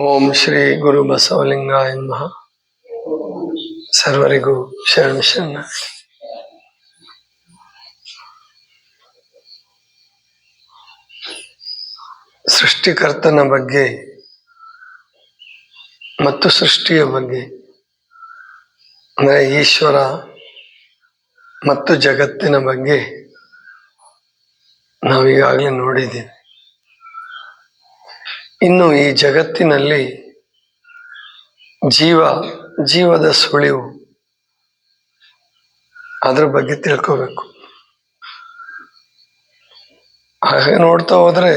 ಓಂ ಶ್ರೀ ಗುರು ಬಸವಲಿಂಗ ನಮಃ. ಸರ್ವರಿಗೂ ಶರಣ ಶರಣ. ಸೃಷ್ಟಿಕರ್ತನ ಬಗ್ಗೆ ಮತ್ತು ಸೃಷ್ಟಿಯ ಬಗ್ಗೆ ಅಂದರೆ ಈಶ್ವರ ಮತ್ತು ಜಗತ್ತಿನ ಬಗ್ಗೆ ನಾವೀಗಾಗಲೇ ನೋಡಿದ್ದೀವಿ. ಇನ್ನು ಈ ಜಗತ್ತಿನಲ್ಲಿ ಜೀವ, ಜೀವದ ಸುಳಿವು ಅದ್ರ ಬಗ್ಗೆ ತಿಳ್ಕೋಬೇಕು. ಹಾಗೆ ನೋಡ್ತಾ ಹೋದ್ರೆ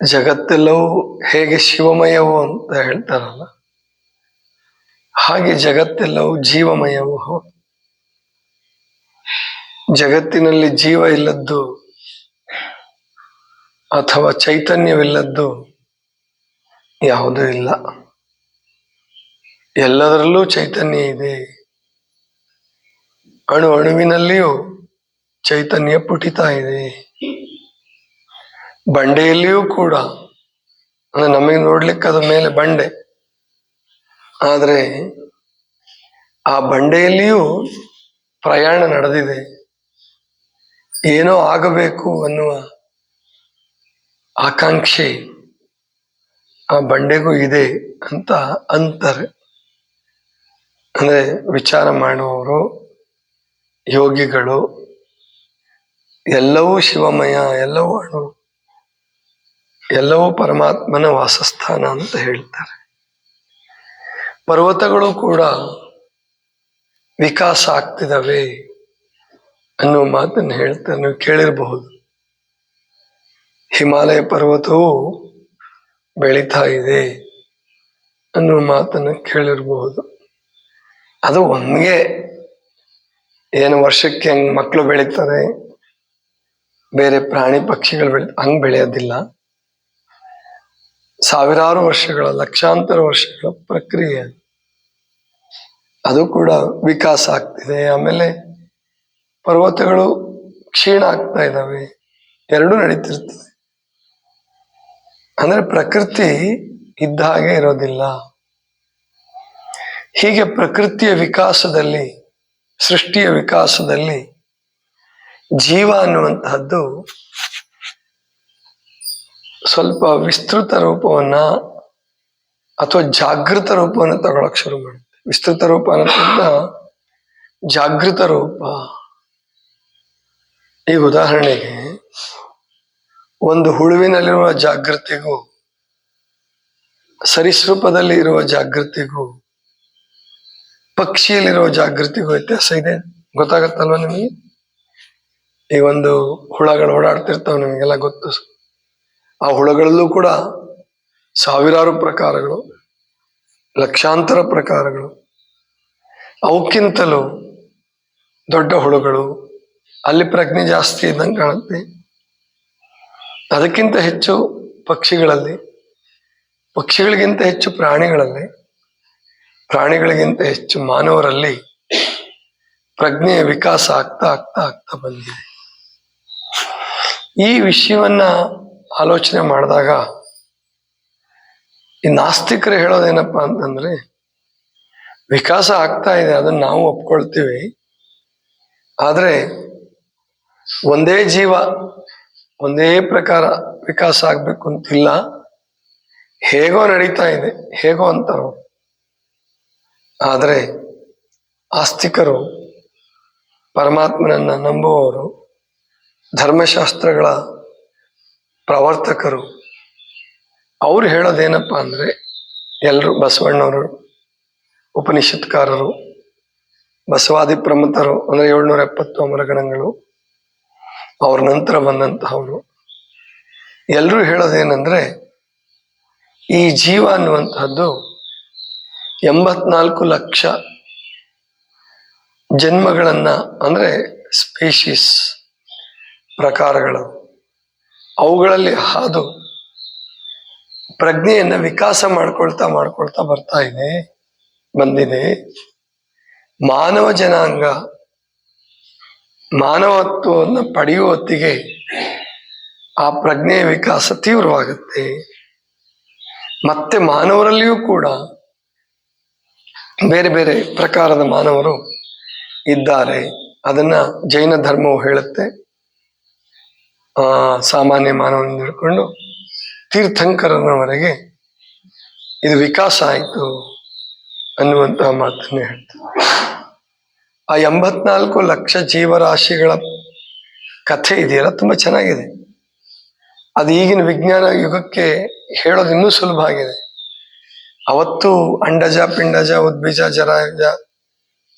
ಜಗತ್ತೆಲ್ಲವೂ ಹೇಗೆ ಶಿವಮಯವು ಅಂತ ಹೇಳ್ತಾರಲ್ಲ, ಹಾಗೆ ಜಗತ್ತೆಲ್ಲವೂ ಜೀವಮಯವು ಜಗತ್ತಿನಲ್ಲಿ ಜೀವ ಇಲ್ಲದ್ದು ಅಥವಾ ಚೈತನ್ಯವಿಲ್ಲದ್ದು ಯಾವುದೂ ಇಲ್ಲ. ಎಲ್ಲದರಲ್ಲೂ ಚೈತನ್ಯ ಇದೆ. ಅಣು ಅಣುವಿನಲ್ಲಿಯೂ ಚೈತನ್ಯ ಪುಟಿತಾ ಇದೆ. ಬಂಡೆಯಲ್ಲಿಯೂ ಕೂಡ, ಅಂದ್ರೆ ನಮಗೆ ನೋಡ್ಲಿಕ್ಕೆ ಅದ ಮೇಲೆ ಬಂಡೆ. ಆದರೆ ಆ ಬಂಡೆಯಲ್ಲಿಯೂ ಪ್ರಯಾಣ ನಡೆದಿದೆ. ಏನೋ ಆಗಬೇಕು ಅನ್ನುವ ಆಕಾಂಕ್ಷೆ, ಆ ಬಂಡೆಗೂ ಇದೆ ಅಂತ ಅಂತಾರೆ. ಅಂದ್ರೆ ವಿಚಾರ ಮಾಡುವವರು ಯೋಗಿಗಳು, ಎಲ್ಲವೂ ಶಿವಮಯ, ಎಲ್ಲವೂ ಅಣು, ಎಲ್ಲವೂ ಪರಮಾತ್ಮನ ವಾಸಸ್ಥಾನ ಅಂತ ಹೇಳ್ತಾರೆ. ಪರ್ವತಗಳು ಕೂಡ ವಿಕಾಸ ಆಗ್ತಿದ್ದಾವೆ ಅನ್ನೋ ಮಾತನ್ನು ಹೇಳ್ತಾರೆ, ನೀವು ಕೇಳಿರಬಹುದು. ಹಿಮಾಲಯ ಪರ್ವತವು ಬೆಳೀತಾ ಇದೆ ಅನ್ನುವ ಮಾತನ್ನು ಕೇಳಿರಬಹುದು. ಅದು ಒಂದೇ ಏನು ವರ್ಷಕ್ಕೆ ಹೆಂಗ್ ಮಕ್ಕಳು ಬೆಳೀತಾರೆ, ಬೇರೆ ಪ್ರಾಣಿ ಪಕ್ಷಿಗಳು ಬೆಳಿ, ಹಂಗ್ ಬೆಳೆಯೋದಿಲ್ಲ. ಸಾವಿರಾರು ವರ್ಷಗಳ, ಲಕ್ಷಾಂತರ ವರ್ಷಗಳ ಪ್ರಕ್ರಿಯೆ. ಅದು. ಕೂಡ ವಿಕಾಸ ಆಗ್ತಿದೆ. ಆಮೇಲೆ ಪರ್ವತಗಳು ಕ್ಷೀಣ ಆಗ್ತಾ ಇದ್ದಾವೆ. ಎರಡೂ ನಡೀತಿರ್ತದೆ. ಅಂದ್ರೆ ಪ್ರಕೃತಿ ಇದ್ದ ಹಾಗೆ ಇರೋದಿಲ್ಲ. ಹೀಗೆ ಪ್ರಕೃತಿಯ ವಿಕಾಸದಲ್ಲಿ, ಸೃಷ್ಟಿಯ ವಿಕಾಸದಲ್ಲಿ ಜೀವ ಅನ್ನುವಂತಹದ್ದು ಸ್ವಲ್ಪ ವಿಸ್ತೃತ ರೂಪವನ್ನ ಅಥವಾ ಜಾಗೃತ ರೂಪವನ್ನು ತಗೊಳಕ್ ಶುರು ಮಾಡುತ್ತೆ. ವಿಸ್ತೃತ ರೂಪ ಅನ್ನೋದ್ರಿಂದ ಜಾಗೃತ ರೂಪ. ಈಗ ಉದಾಹರಣೆಗೆ ಒಂದು ಹುಳುವಿನಲ್ಲಿರುವ ಜಾಗೃತಿಗೂ, ಸರಿಸೃಪದಲ್ಲಿ ಇರುವ ಜಾಗೃತಿಗೂ, ಪಕ್ಷಿಯಲ್ಲಿರುವ ಜಾಗೃತಿಗೂ ವ್ಯತ್ಯಾಸ ಇದೆ. ಗೊತ್ತಾಗತ್ತಲ್ವ ನಿಮಗೆ? ಈ ಒಂದು ಹುಳಗಳು ಓಡಾಡ್ತಿರ್ತಾವ ನಿಮಗೆಲ್ಲ ಗೊತ್ತು. ಆ ಹುಳಗಳಲ್ಲೂ ಕೂಡ ಸಾವಿರಾರು ಪ್ರಕಾರಗಳು, ಲಕ್ಷಾಂತರ ಪ್ರಕಾರಗಳು. ಅವಕ್ಕಿಂತಲೂ ದೊಡ್ಡ ಹುಳುಗಳು, ಅಲ್ಲಿ ಪ್ರಜ್ಞೆ ಜಾಸ್ತಿ ಇದ್ದಂಗೆ ಕಾಣುತ್ತೆ. ಅದಕ್ಕಿಂತ ಹೆಚ್ಚು ಪಕ್ಷಿಗಳಲ್ಲಿ, ಪಕ್ಷಿಗಳಿಗಿಂತ ಹೆಚ್ಚು ಪ್ರಾಣಿಗಳಲ್ಲಿ, ಪ್ರಾಣಿಗಳಿಗಿಂತ ಹೆಚ್ಚು ಮಾನವರಲ್ಲಿ ಪ್ರಜ್ಞೆಯ ವಿಕಾಸ ಆಗ್ತಾ ಆಗ್ತಾ ಆಗ್ತಾ ಬಂದಿದೆ. ಈ ವಿಷಯವನ್ನ ಆಲೋಚನೆ ಮಾಡಿದಾಗ ಈ ನಾಸ್ತಿಕರು ಹೇಳೋದೇನಪ್ಪ ಅಂತಂದ್ರೆ, ವಿಕಾಸ ಆಗ್ತಾ ಇದೆ, ಅದನ್ನ ನಾವು ಒಪ್ಕೊಳ್ತೀವಿ. ಆದರೆ ಒಂದೇ ಜೀವ ಒಂದೇ ಪ್ರಕಾರ ವಿಕಾಸ ಆಗ್ಬೇಕು ಅಂತಿಲ್ಲ. ಹೇಗೋ ನಡೀತಾ ಇದೆ, ಹೇಗೋ ಅಂತಾರೋ. ಆದರೆ ಆಸ್ತಿಕರು, ಪರಮಾತ್ಮನನ್ನ ನಂಬುವವರು, ಧರ್ಮಶಾಸ್ತ್ರಗಳ ಪ್ರವರ್ತಕರು, ಅವ್ರು ಹೇಳೋದೇನಪ್ಪ ಅಂದ್ರೆ ಎಲ್ಲರೂ ಬಸವಣ್ಣವರು, ಉಪನಿಷತ್ಕಾರರು, ಬಸವಾದಿ ಪ್ರಮುಖರು ಅಂದ್ರೆ ಏಳ್ನೂರ ಎಪ್ಪತ್ತು ಅಮರಗಣಗಳು ಅವ್ರ ನಂತರ ಬಂದಂತಹವರು. ಎಲ್ಲರೂ ಹೇಳೋದೇನೆಂದ್ರೆ, ಈ ಜೀವ ಅನ್ನುವಂತಹದ್ದು ಎಂಬತ್ನಾಲ್ಕು ಲಕ್ಷ ಜನ್ಮಗಳನ್ನ, ಅಂದ್ರೆ ಸ್ಪೀಶೀಸ್ ಪ್ರಕಾರಗಳು. ಅವುಗಳಲ್ಲಿ ಹಾದು ಪ್ರಜ್ಞೆಯನ್ನು ವಿಕಾಸ ಮಾಡ್ಕೊಳ್ತಾ ಮಾಡ್ಕೊಳ್ತಾ ಬರ್ತಾ ಇದೆ, ಬಂದಿದೆ. ಮಾನವ ಜನಾಂಗ ಮಾನವತ್ವವನ್ನು ಪಡೆಯುವ ಹೊತ್ತಿಗೆ ಆ ಪ್ರಜ್ಞೆಯ ವಿಕಾಸ ತೀವ್ರವಾಗುತ್ತೆ. ಮತ್ತೆ ಮಾನವರಲ್ಲಿಯೂ ಕೂಡ ಬೇರೆ ಬೇರೆ ಪ್ರಕಾರದ ಮಾನವರು ಇದ್ದಾರೆ. ಅದನ್ನ ಜೈನ ಧರ್ಮವು ಹೇಳುತ್ತೆ. ಆ ಸಾಮಾನ್ಯ ಮಾನವನ ಹಿಡ್ಕೊಂಡು ತೀರ್ಥಂಕರನವರೆಗೆ ಇದು ವಿಕಾಸ ಆಯಿತು ಅನ್ನುವಂತಹ ಮಾತನ್ನು ಹೇಳ್ತಾರೆ. ಆ ಎಂಬತ್ನಾಲ್ಕು ಲಕ್ಷ ಜೀವರಾಶಿಗಳ ಕಥೆ ಇದೆಯಲ್ಲ, ತುಂಬ ಚೆನ್ನಾಗಿದೆ. ಅದು ಈಗಿನ ವಿಜ್ಞಾನ ಯುಗಕ್ಕೆ ಹೇಳೋದು ಇನ್ನೂ ಸುಲಭ ಆಗಿದೆ. ಅವತ್ತು ಅಂಡಜ, ಪಿಂಡಜ, ಉದ್ಬೀಜ ಜರಾಯುಜ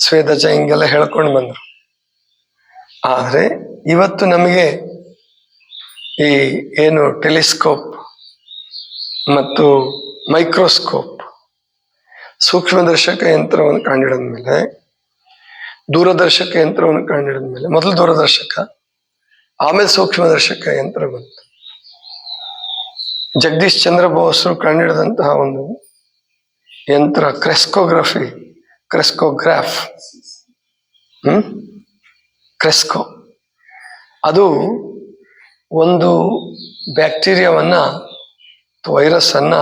ಸ್ವೇದಜ ಹಿಂಗೆಲ್ಲ ಹೇಳ್ಕೊಂಡು ಬಂದರು. ಆದರೆ ಇವತ್ತು ನಮಗೆ ಈ ಏನು ಟೆಲಿಸ್ಕೋಪ್ ಮತ್ತು ಮೈಕ್ರೋಸ್ಕೋಪ್ ಸೂಕ್ಷ್ಮದರ್ಶಕ ಯಂತ್ರವನ್ನು ಕಂಡಿಡಿದ ಮೇಲೆ ದೂರದರ್ಶಕ ಯಂತ್ರವನ್ನು ಕಂಡಿಡಿದ ಮೇಲೆ, ಮೊದಲು ದೂರದರ್ಶಕ, ಆಮೇಲೆ ಸೂಕ್ಷ್ಮದರ್ಶಕ ಯಂತ್ರ ಬಂತು. ಜಗದೀಶ್ ಚಂದ್ರ ಬೋಸರು ಕಂಡಿಡಿದಂತಹ ಒಂದು ಯಂತ್ರ, ಕ್ರೆಸ್ಕೋಗ್ರಫಿ, ಕ್ರೆಸ್ಕೋಗ್ರಾಫ್. ಹ್ಮ್? ಕ್ರೆಸ್ಕೋ. ಅದು ಒಂದು ಬ್ಯಾಕ್ಟೀರಿಯಾವನ್ನ ವೈರಸ್ ಅನ್ನ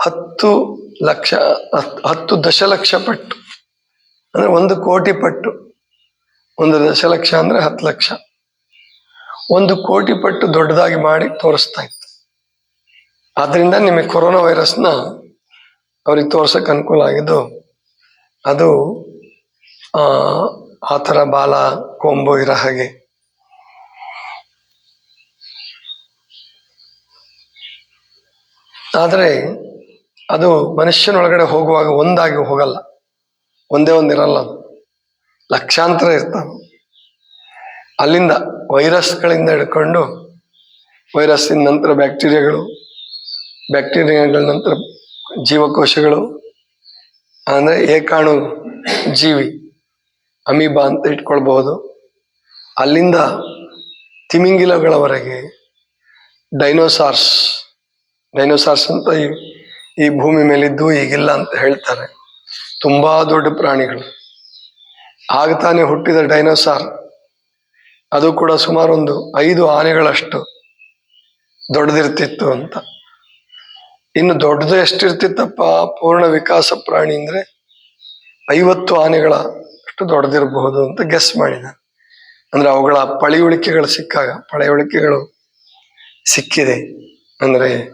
ಹತ್ತು ಲಕ್ಷ ಹತ್- ಹತ್ತು ದಶಲಕ್ಷ ಪಟ್ಟು ಅಂದ್ರೆ ಒಂದು ಕೋಟಿ ಪಟ್ಟು, ಒಂದು ದಶಲಕ್ಷ ಅಂದ್ರೆ ಹತ್ತು ಲಕ್ಷ. ಒಂದು ಕೋಟಿ ಪಟ್ಟು ದೊಡ್ಡದಾಗಿ ಮಾಡಿ ತೋರಿಸ್ತಾ ಇತ್ತು. ಆದ್ರಿಂದ ನಿಮಗೆ ಕೊರೋನಾ ವೈರಸ್ನ ಅವ್ರಿಗೆ ತೋರ್ಸಕ್ ಅನುಕೂಲ ಆಗಿದ್ದು, ಅದು ಆ ಥರ ಬಾಲ, ಕೊಂಬು ಇರೋ ಹಾಗೆ. ಆದರೆ ಅದು ಮನುಷ್ಯನೊಳಗಡೆ ಹೋಗುವಾಗ ಒಂದಾಗಿ ಹೋಗಲ್ಲ. ಒಂದೇ ಒಂದಿರಲ್ಲ ಲಕ್ಷಾಂತರ ಇರ್ತಾವೆ. ಅಲ್ಲಿಂದ ವೈರಸ್ಗಳಿಂದ ಹಿಡ್ಕೊಂಡು ವೈರಸ್ಸಿನ ನಂತರ ಬ್ಯಾಕ್ಟೀರಿಯಾಗಳು, ಬ್ಯಾಕ್ಟೀರಿಯಾಗಳ ನಂತರ ಜೀವಕೋಶಗಳು ಅಂದರೆ ಏಕಾಣು ಜೀವಿ, ಅಮೀಬಾ ಅಂತ ಇಟ್ಕೊಳ್ಬಹುದು. ಅಲ್ಲಿಂದ ತಿಮಿಂಗಿಲಗಳವರೆಗೆ ಡೈನೋಸಾರ್ಸ್ ಡೈನೋಸಾರ್ಸ್ ಅಂತ ಈ ಭೂಮಿ ಮೇಲಿದ್ದು ಈಗಿಲ್ಲ ಅಂತ ಹೇಳ್ತಾರೆ. ತುಂಬಾ ದೊಡ್ಡ ಪ್ರಾಣಿಗಳು. ಆಗತಾನೆ ಹುಟ್ಟಿದ ಡೈನೋಸಾರ್. ಅದು ಕೂಡ ಸುಮಾರು ಒಂದು ಐದು ಆನೆಗಳಷ್ಟು ದೊಡ್ಡದಿರ್ತಿತ್ತು ಅಂತ. ಇನ್ನು ದೊಡ್ಡದು ಎಷ್ಟಿರ್ತಿತ್ತಪ್ಪ? ಪೂರ್ಣ ವಿಕಾಸ ಪ್ರಾಣಿ ಅಂದ್ರೆ ಐವತ್ತು ಆನೆಗಳ ಅಷ್ಟು ದೊಡ್ಡದಿರಬಹುದು ಅಂತ ಗೆಸ್ ಮಾಡಿದ. ಅಂದ್ರೆ ಅವುಗಳ ಪಳಿಯುಳಿಕೆಗಳು ಸಿಕ್ಕಾಗ, ಪಳೆಯುಳಿಕೆಗಳು ಸಿಕ್ಕಿದೆ. ಅಂದ್ರೆ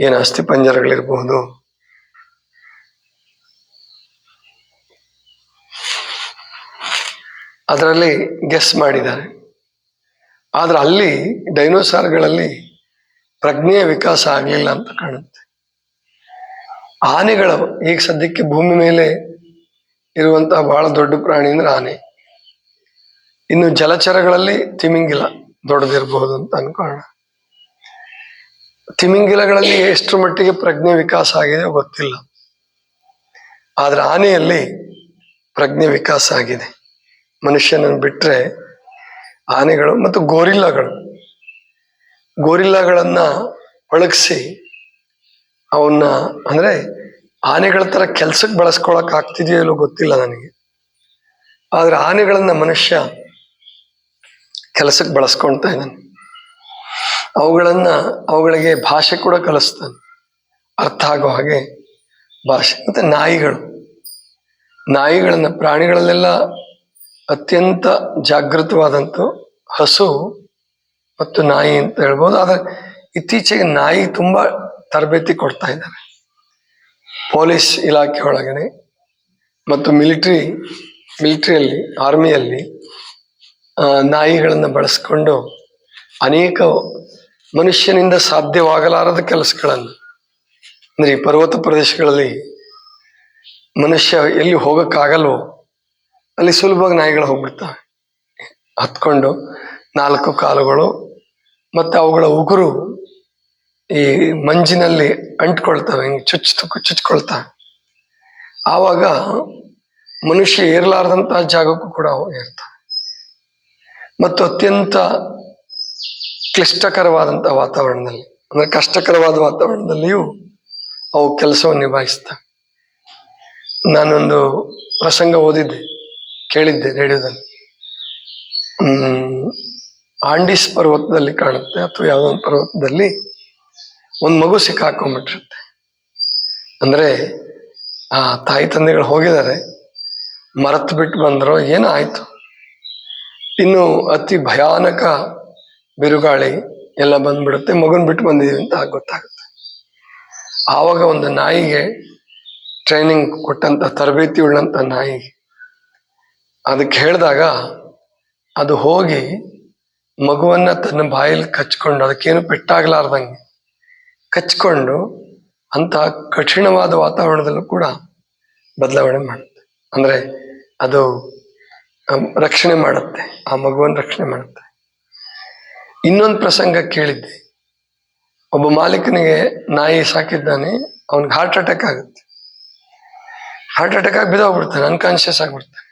ಏನು ಅಸ್ಥಿ ಪಂಜರಗಳಿರಬಹುದು ಅದರಲ್ಲಿ ಗೆಸ್ ಮಾಡಿದ್ದಾರೆ. ಆದರೆ ಅಲ್ಲಿ ಡೈನೋಸಾರ್ಗಳಲ್ಲಿ ಪ್ರಜ್ಞೆಯ ವಿಕಾಸ ಆಗಲಿಲ್ಲ ಅಂತ ಕಾಣುತ್ತೆ. ಆನೆಗಳು ಈಗ ಸದ್ಯಕ್ಕೆ ಭೂಮಿ ಮೇಲೆ ಇರುವಂತಹ ಬಹಳ ದೊಡ್ಡ ಪ್ರಾಣಿ ಅಂದ್ರೆ ಆನೆ. ಇನ್ನು ಜಲಚರಗಳಲ್ಲಿ ತಿಮಿಂಗಿಲ ದೊಡ್ಡದಿರಬಹುದು ಅಂತ ಅನ್ಕೋಣ. ತಿಮಿಂಗಿಲಗಳಲ್ಲಿ ಎಷ್ಟು ಮಟ್ಟಿಗೆ ಪ್ರಜ್ಞೆ ವಿಕಾಸ ಆಗಿದೆ ಗೊತ್ತಿಲ್ಲ. ಆದ್ರೆ ಆನೆಯಲ್ಲಿ ಪ್ರಜ್ಞೆ ವಿಕಾಸ ಆಗಿದೆ. ಮನುಷ್ಯನನ್ನು ಬಿಟ್ರೆ ಆನೆಗಳು ಮತ್ತು ಗೋರಿಲ್ಲಗಳು, ಗೋರಿಲ್ಲಗಳನ್ನ ಒಳಗಿಸಿ ಅವನ್ನ ಅಂದ್ರೆ ಆನೆಗಳ ತರ ಕೆಲ್ಸಕ್ಕೆ ಬಳಸ್ಕೊಳಕ್ ಆಗ್ತಿದೆಯೋ ಇಲ್ಲೋ ಗೊತ್ತಿಲ್ಲ ನನಗೆ. ಆದ್ರೆ ಆನೆಗಳನ್ನ ಮನುಷ್ಯ ಕೆಲಸಕ್ಕೆ ಬಳಸ್ಕೊಳ್ತಾ ಇದ್ದಾನೆ. ಅವುಗಳನ್ನ ಅವುಗಳಿಗೆ ಭಾಷೆ ಕೂಡ ಕಲಿಸ್ತಾನೆ. ಅರ್ಥ ಆಗೋ ಹಾಗೆ ಭಾಷೆ. ಮತ್ತೆ ನಾಯಿಗಳು, ನಾಯಿಗಳನ್ನ ಪ್ರಾಣಿಗಳಲ್ಲೆಲ್ಲ ಅತ್ಯಂತ ಜಾಗೃತವಾದಂಥ ಹಸು ಮತ್ತು ನಾಯಿ ಅಂತ ಹೇಳ್ಬೋದು. ಆದರೆ ಇತ್ತೀಚೆಗೆ ನಾಯಿ ತುಂಬಾ ತರಬೇತಿ ಕೊಡ್ತಾ ಇದ್ದಾರೆ ಪೊಲೀಸ್ ಇಲಾಖೆ ಒಳಗಡೆ ಮತ್ತು ಮಿಲಿಟರಿ, ಮಿಲಿಟ್ರಿಯಲ್ಲಿ, ಆರ್ಮಿಯಲ್ಲಿ ನಾಯಿಗಳನ್ನು ನಾಯಿಗಳನ್ನ ಬಳಸ್ಕೊಂಡು ಅನೇಕ ಮನುಷ್ಯನಿಂದ ಸಾಧ್ಯವಾಗಲಾರದ ಕೆಲಸಗಳನ್ನು, ಅಂದರೆ ಈ ಪರ್ವತ ಪ್ರದೇಶಗಳಲ್ಲಿ ಮನುಷ್ಯ ಎಲ್ಲಿ ಹೋಗಕ್ಕಾಗಲ್ವೋ ಅಲ್ಲಿ ಸುಲಭವಾಗಿ ನಾಯಿಗಳು ಹೋಗ್ಬಿಡ್ತವೆ. ಹತ್ಕೊಂಡು ನಾಲ್ಕು ಕಾಲುಗಳು ಮತ್ತೆ ಅವುಗಳ ಉಗುರು ಈ ಮಂಜಿನಲ್ಲಿ ಅಂಟ್ಕೊಳ್ತವೆ, ಹಿಂಗೆ ಚುಚ್ಚು ಚುಚ್ಕೊಳ್ತವೆ. ಆವಾಗ ಮನುಷ್ಯ ಏರ್ಲಾರ್ದಂತಹ ಜಾಗಕ್ಕೂ ಕೂಡ ಅವು ಏರ್ತವೆ. ಮತ್ತು ಅತ್ಯಂತ ಕ್ಲಿಷ್ಟಕರವಾದಂತಹ ವಾತಾವರಣದಲ್ಲಿ, ಅಂದ್ರೆ ಕಷ್ಟಕರವಾದ ವಾತಾವರಣದಲ್ಲಿಯೂ ಅವು ಕೆಲಸವನ್ನು ನಿಭಾಯಿಸ್ತವೆ. ನಾನೊಂದು ಪ್ರಸಂಗ ಓದಿದ್ದೆ. ಕೇಳಿದ್ದೆ ರೇಡಿಯೋದಲ್ಲಿ. ಆಂಡಿಸ್ ಪರ್ವತದಲ್ಲಿ ಕಾಣುತ್ತೆ ಅಥವಾ ಯಾವುದೋ ಒಂದು ಪರ್ವತದಲ್ಲಿ ಒಂದು ಮಗು ಸಿಕ್ಕಾಕೊಂಡ್ಬಿಟ್ಟಿರುತ್ತೆ. ಅಂದ್ರೆ, ಆ ತಾಯಿ ತಂದೆಗಳು ಹೋಗಿದ್ದಾರೆ, ಮರೆತು ಬಿಟ್ಟು ಬಂದರೋ, ಏನೋ ಆಯಿತು. ಇನ್ನು ಅತಿ ಭಯಾನಕ ಬಿರುಗಾಳಿ ಎಲ್ಲ ಬಂದ್ಬಿಡುತ್ತೆ, ಮಗನ್ ಬಿಟ್ಟು ಬಂದಿದ್ದೀವಿ ಅಂತ ಗೊತ್ತಾಗುತ್ತೆ. ಆವಾಗ ಒಂದು ನಾಯಿಗೆ ಟ್ರೈನಿಂಗ್ ಕೊಟ್ಟಂತ ತರಬೇತಿ ಉಳ್ಳಂತ ನಾಯಿಗೆ ಅದಕ್ಕೆ ಹೇಳಿದಾಗ ಅದು ಹೋಗಿ ಮಗುವನ್ನ ತನ್ನ ಬಾಯಲ್ಲಿ ಕಚ್ಕೊಂಡು ಅದಕ್ಕೇನು ಪೆಟ್ಟಾಗಲಾರ್ದಂಗೆ ಕಚ್ಕೊಂಡು ಅಂತ ಕಠಿಣವಾದ ವಾತಾವರಣದಲ್ಲೂ ಕೂಡ ಬದಲಾವಣೆ ಮಾಡುತ್ತೆ. ಅಂದ್ರೆ ಅದು ರಕ್ಷಣೆ ಮಾಡುತ್ತೆ. ಆ ಮಗುವನ್ನು ರಕ್ಷಣೆ ಮಾಡುತ್ತೆ. ಇನ್ನೊಂದು ಪ್ರಸಂಗ ಕೇಳಿದ್ದೆ. ಒಬ್ಬ ಮಾಲೀಕನಿಗೆ ನಾಯಿ ಸಾಕಿದ್ದಾನೆ, ಅವನಿಗೆ ಹಾರ್ಟ್ ಅಟ್ಯಾಕ್ ಆಗುತ್ತೆ. ಹಾರ್ಟ್ ಅಟ್ಯಾಕ್ ಆಗಿ ಬಿದ್ದೋಗ್ಬಿಡ್ತಾನೆ ಅನ್ಕಾನ್ಶಿಯಸ್ ಆಗ್ಬಿಡ್ತಾನೆ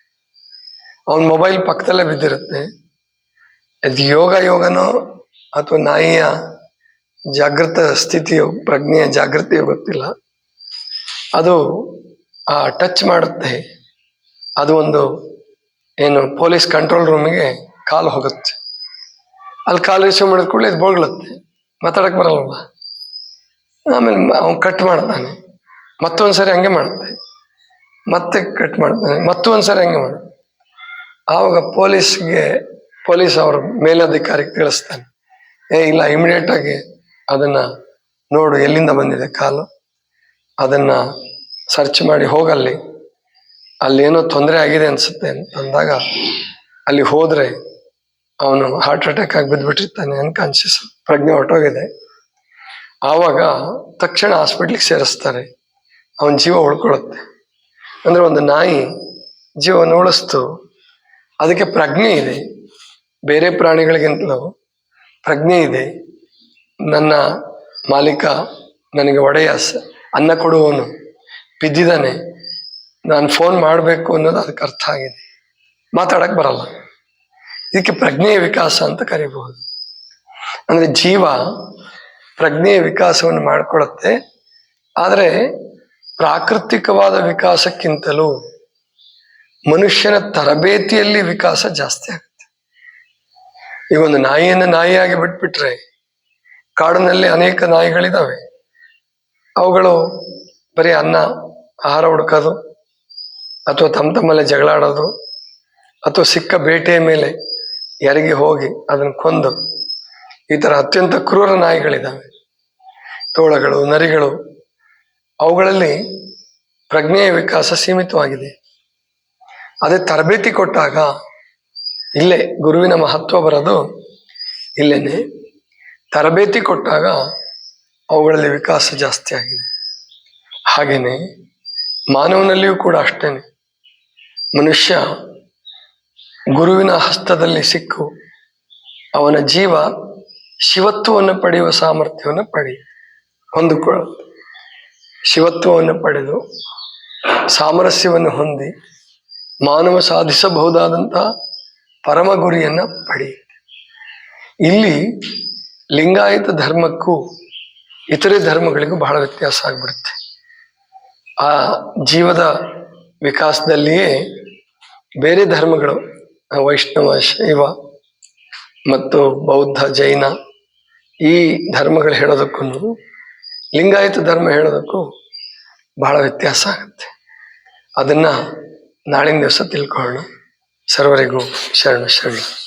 ಅವನ ಮೊಬೈಲ್ ಪಕ್ಕದಲ್ಲೇ ಬಿದ್ದಿರುತ್ತೆ. ಅದು ಯೋಗ ಯೋಗನೋ ಅಥವಾ ನಾಯಿಯ ಜಾಗೃತ ಸ್ಥಿತಿಯೋ ಪ್ರಜ್ಞೆಯ ಜಾಗೃತಿಯೋ ಗೊತ್ತಿಲ್ಲ. ಅದು ಆ ಟಚ್ ಮಾಡುತ್ತೆ. ಅದು ಒಂದು ಏನು ಪೊಲೀಸ್ ಕಂಟ್ರೋಲ್ ರೂಮಿಗೆ ಕಾಲು ಹೋಗುತ್ತೆ. ಅಲ್ಲಿ ಕಾಲು ರಿಸೀವ್ ಮಾಡಿದ ಕೂಡಲೇ ಇದು ಬೋಗ್ಲತ್ತೆ ಮಾತಾಡಕ್ ಬರಲ್ಲ ಆಮೇಲೆ ಅವ್ನು ಕಟ್ ಮಾಡ್ತಾನೆ. ಮತ್ತೊಂದ್ಸರಿ ಹಂಗೆ ಮಾಡುತ್ತೆ. ಮತ್ತೆ ಕಟ್ ಮಾಡ್ತಾನೆ. ಮತ್ತೊಂದ್ಸರಿ ಹಂಗೆ ಮಾಡ ಆವಾಗ ಪೊಲೀಸ್ಗೆ, ಪೊಲೀಸ್ ಅವ್ರ ಮೇಲಧಿಕಾರಿಗೆ ತಿಳಿಸ್ತಾನೆ. ಏ, ಇಲ್ಲ ಇಮಿಡಿಯೇಟ್ ಆಗಿ ಅದನ್ನ ನೋಡು, ಎಲ್ಲಿಂದ ಬಂದಿದೆ ಕಾಲು? ಅದನ್ನ ಸರ್ಚ್ ಮಾಡಿ ಹೋಗಲ್ಲಿ. ಅಲ್ಲಿ ಏನೋ ತೊಂದರೆ ಆಗಿದೆ ಅನ್ಸುತ್ತೆ ಅಂತಂದಾಗ ಅಲ್ಲಿ ಹೋದ್ರೆ ಅವನು ಹಾರ್ಟ್ ಅಟ್ಯಾಕ್ ಆಗಿ ಬಿದ್ದ್ಬಿಟ್ಟಿರ್ತಾನೆ ಅನ್ಕಾನ್ಶಿಯಸ್ ಪ್ರಜ್ಞೆ ಹೊರಟೋಗಿದೆ. ಆವಾಗ ತಕ್ಷಣ ಹಾಸ್ಪಿಟ್ಲಿಗೆ ಸೇರಿಸ್ತಾರೆ. ಅವನ ಜೀವ ಉಳ್ಕೊಳ್ಳುತ್ತೆ. ಅಂದ್ರೆ ಒಂದು ನಾಯಿ ಜೀವನ ಉಳಿಸ್ತು. ಅದಕ್ಕೆ ಪ್ರಜ್ಞೆ ಇದೆ. ಬೇರೆ ಪ್ರಾಣಿಗಳಿಗಿಂತಲೂ ಪ್ರಜ್ಞೆ ಇದೆ. ನನ್ನ ಮಾಲೀಕ ನನಗೆ ಒಡೆಯ ಅನ್ನ ಕೊಡುವವನು, ಬಿದ್ದಿದ್ದಾನೆ, ನಾನು ಫೋನ್ ಮಾಡಬೇಕು ಅನ್ನೋದು ಅದಕ್ಕೆ ಅರ್ಥ ಆಗಿದೆ. ಮಾತಾಡಕ್ಕೆ ಬರಲ್ಲ. ಇದಕ್ಕೆ ಪ್ರಜ್ಞೆಯ ವಿಕಾಸ ಅಂತ ಕರಿಬಹುದು. ಅಂದರೆ ಜೀವ ಪ್ರಜ್ಞೆಯ ವಿಕಾಸವನ್ನು ಮಾಡಿಕೊಳ್ಳುತ್ತೆ ಆದರೆ ಪ್ರಾಕೃತಿಕವಾದ ವಿಕಾಸಕ್ಕಿಂತಲೂ ಮನುಷ್ಯನ ತರಬೇತಿಯಲ್ಲಿ ವಿಕಾಸ ಜಾಸ್ತಿ ಆಗುತ್ತೆ. ಈಗ ಒಂದು ನಾಯಿಯನ್ನು ನಾಯಿಯಾಗಿ ಬಿಟ್ಬಿಟ್ರೆ ಕಾಡಿನಲ್ಲಿ ಅನೇಕ ನಾಯಿಗಳಿದ್ದಾವೆ ಅವುಗಳು ಬರೀ ಅನ್ನ, ಆಹಾರ ಹುಡುಕೋದು, ಅಥವಾ ತಮ್ಮ ತಮ್ಮಲ್ಲೇ ಜಗಳಾಡೋದು, ಅಥವಾ ಸಿಕ್ಕ ಬೇಟೆಯ ಮೇಲೆ ಯಾರಿಗೆ ಹೋಗಿ ಅದನ್ನು ಕೊಂದು ಈ ಥರ ಅತ್ಯಂತ ಕ್ರೂರ ನಾಯಿಗಳಿದ್ದಾವೆ ತೋಳಗಳು, ನರಿಗಳು, ಅವುಗಳಲ್ಲಿ ಪ್ರಜ್ಞೆಯ ವಿಕಾಸ ಸೀಮಿತವಾಗಿದೆ. ಅದೇ ತರಬೇತಿ ಕೊಟ್ಟಾಗ ಇಲ್ಲೇ ಗುರುವಿನ ಮಹತ್ವ ಬರೋದು ಇಲ್ಲೇನೆ. ತರಬೇತಿ ಕೊಟ್ಟಾಗ ಅವುಗಳಲ್ಲಿ ವಿಕಾಸ ಜಾಸ್ತಿ ಆಗಿದೆ. ಹಾಗೇನೆ ಮಾನವನಲ್ಲಿಯೂ ಕೂಡ ಅಷ್ಟೇನೆ. ಮನುಷ್ಯ ಗುರುವಿನ ಹಸ್ತದಲ್ಲಿ ಸಿಕ್ಕು ಅವನ ಜೀವ ಶಿವತ್ವವನ್ನು ಪಡೆಯುವ ಸಾಮರ್ಥ್ಯವನ್ನು ಪಡಿ ಹೊಂದಿಕೊಳ್ಳುತ್ತೆ ಶಿವತ್ವವನ್ನು ಪಡೆದು ಸಾಮರಸ್ಯವನ್ನು ಹೊಂದಿ ಮಾನವ ಸಾಧಿಸಬಹುದಾದಂತಹ ಪರಮ ಗುರಿಯನ್ನ ಪಡೆಯುತ್ತೆ ಇಲ್ಲಿ ಲಿಂಗಾಯತ ಧರ್ಮಕ್ಕೂ ಇತರೆ ಧರ್ಮಗಳಿಗೂ ಬಹಳ ವ್ಯತ್ಯಾಸ ಆಗ್ಬಿಡುತ್ತೆ. ಆ ಜೀವದ ವಿಕಾಸದಲ್ಲಿಯೇ ಬೇರೆ ಧರ್ಮಗಳು, ವೈಷ್ಣವ, ಶೈವ ಮತ್ತು ಬೌದ್ಧ, ಜೈನ ಈ ಧರ್ಮಗಳು ಹೇಳೋದಕ್ಕೂ ಲಿಂಗಾಯತ ಧರ್ಮ ಹೇಳೋದಕ್ಕೂ ಬಹಳ ವ್ಯತ್ಯಾಸ ಆಗುತ್ತೆ. ಅದನ್ನ ನಾಳಿನ ದಿವಸ ತಿಳ್ಕೊಳ್ಳೋಣ. ಸರ್ವರಿಗೂ ಶರಣ ಶರಣ.